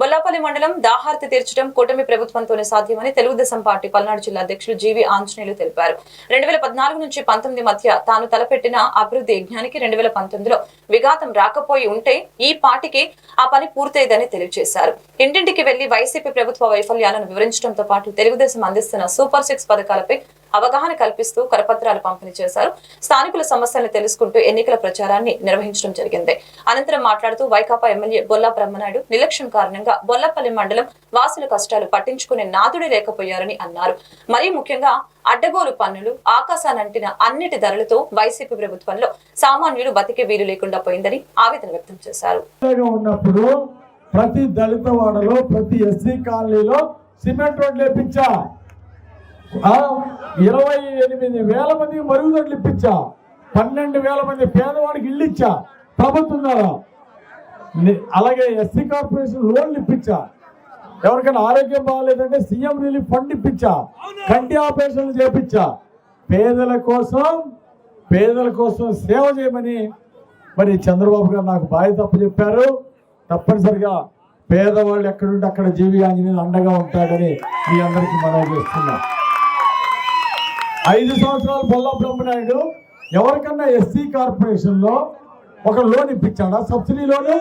బొల్లాపల్లి మండలం దాహార్తి తీర్చడం కూటమి ప్రభుత్వంతోనే సాధ్యమని తెలుగుదేశం పార్టీ పల్నాడు జిల్లా అధ్యక్షులు జీవి ఆంజనేయులు తెలిపారు. రెండు వేల పద్నాలుగు నుంచి పంతొమ్మిది మధ్య తాను తలపెట్టిన అభివృద్ధి యజ్ఞానికి రెండు వేల పంతొమ్మిదిలో విఘాతం రాకపోయి ఉంటే ఈ పార్టీకి ఆ పని పూర్తయిదని తెలియజేశారు. ఇంటింటికి వెళ్ళి వైసీపీ ప్రభుత్వ వైఫల్యాలను వివరించడంతో పాటు తెలుగుదేశం అందిస్తున్న సూపర్ సిక్స్ పథకాలపై అవగాహన కల్పిస్తూ కరపత్రాలు పంపిణీ చేశారు. స్థానికుల సమస్యలను తెలుసుకుంటూ ఎన్నికల ప్రచారాన్ని నిర్వహించడం జరిగింది. అనంతరం మాట్లాడుతూ వైకాపా ఎమ్మెల్యే బొల్లా బ్రహ్మనాయుడు నిర్లక్ష్యం కారణంగా బొల్లపల్లి మండలం వాసుల కష్టాలు పట్టించుకునే నాదుడే లేకపోయారని అన్నారు. మరీ ముఖ్యంగా అడ్డగోలు పన్నులు ఆకాశానంటిన అన్నిటి ధరలతో వైసీపీ ప్రభుత్వంలో సామాన్యుడు బతికే వీలు లేకుండా పోయిందని ఆవేదన వ్యక్తం చేశారు. ప్రతి దళిత వాడలో ప్రతి ఎస్సీ కాలనీలో సిమెంట్ రోడ్లు వేపించా. ఇరవై ఎనిమిది వేల మందికి మరుగుదొడ్లు ఇప్పించా. పన్నెండు వేల మంది పేదవాడికి ఇల్లు ఇచ్చా. ప్రభుత్వం ద్వారా. అలాగే ఎస్సీ కార్పొరేషన్ లోన్లు ఇప్పించా. ఎవరికైనా ఆరోగ్యం బాగాలేదంటే సీఎం రిలీఫ్ ఫండ్ ఇప్పించా. కంటి ఆపరేషన్లు చేపించా. పేదల కోసం పేదల కోసం సేవ చేయమని మరి చంద్రబాబు గారు నాకు బాధ్యత తప్పు చెప్పారు తప్పనిసరిగా పేదవాళ్ళు ఎక్కడుంటే అక్కడ జీవి ఆంజనేయులు అండగా ఉంటాడని మీ అందరికీ మనం చేస్తున్నా. ఐదు సంవత్సరాలు బొల్లా బ్రహ్మనాయుడు ఎవరికన్నా ఎస్సీ కార్పొరేషన్లో ఒక లోన్ ఇప్పించాడా? Subsidy loan?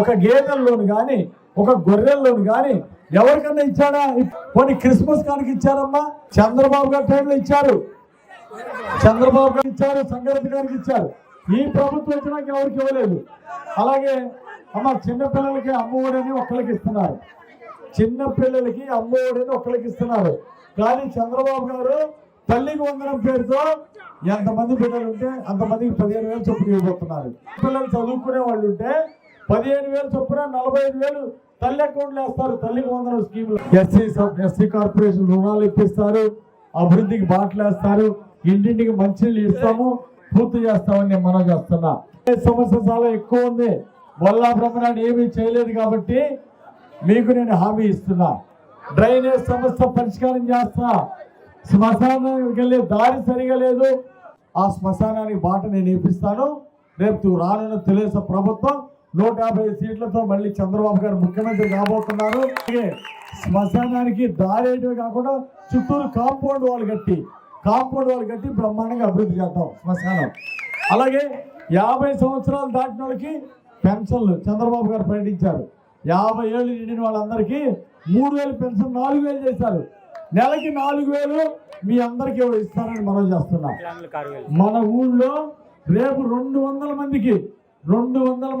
ఒక గేదెల లోన్ కానీ ఒక గొర్రెల లోన్ కానీ ఎవరికన్నా ఇచ్చాడా? కొన్ని క్రిస్మస్ కానికి ఇచ్చారమ్మా? చంద్రబాబు గారి టైంలో ఇచ్చారు. చంద్రబాబు గారు ఇచ్చారు సంగారెడ్డి గారికి ఇచ్చారు. ఈ ప్రభుత్వం వచ్చినాక ఎవరికి ఇవ్వలేదు. అలాగే అమ్మ చిన్నపిల్లలకి అమ్మఒడని ఒక్కరికి ఇస్తున్నారు. చిన్న పిల్లలకి అమ్మఒడని ఒక్కరికి ఇస్తున్నారు. కానీ చంద్రబాబు గారు తల్లికి వందనం పేరుతో ఎంతమంది పిల్లలు ఉంటే అంతమందికి పదిహేను వేలు చొప్పున ఇవ్వబోతున్నారు పిల్లలు చదువుకునే వాళ్ళు ఉంటే పదిహేను వేలు చొప్పున నలభై ఐదు వేలు తల్లి అకౌంట్లు వేస్తారు. తల్లికి వందనం స్కీమ్లు ఎస్సీ ఎస్సీ కార్పొరేషన్ రుణాలు ఇప్పిస్తారు. అభివృద్ధికి బాటలు వేస్తారు. ఇంటింటికి మంచినీళ్ళు ఇస్తాము. పూర్తి చేస్తామని నేను మనం చేస్తున్నా. సమస్య చాలా ఎక్కువ ఉంది. వల్లా బ్రహ్మనాయుడు ఏమీ చేయలేదు కాబట్టి మీకు నేను హామీ ఇస్తున్నా. డ్రైనేజ్ సమస్య పరిష్కారం చేస్తా శ్మశానానికి వెళ్ళే దారి సరిగా లేదు. ఆ శ్మశానానికి బాట నేను నేర్పిస్తాను రేపు రానున్న తెలుగుదేశం ప్రభుత్వం నూట యాభై సీట్లతో మళ్ళీ చంద్రబాబు గారు ముఖ్యమంత్రి కాబోతున్నారు. శ్మశానానికి దారేటివి కాకుండా చుట్టూరు కాంపౌండ్ వాళ్ళు కట్టి కాంపౌండ్ వాళ్ళు కట్టి బ్రహ్మాండంగా అభివృద్ధి చేద్దాం శ్మశానం. అలాగే యాభై సంవత్సరాలు దాటిన వాళ్ళకి పెన్షన్లు చంద్రబాబు గారు ప్రకటించారు. యాభై ఏళ్ళు నిండిన వాళ్ళందరికీ మూడు వేలు పెన్షన్ నాలుగు వేలు చేశారు. నెలకి నాలుగు వేలు మీ అందరికీ ఇస్తారని మనం చేస్తున్నాం. మన ఊళ్ళో రేపు రెండు వందల మందికి రెండు వందల మంది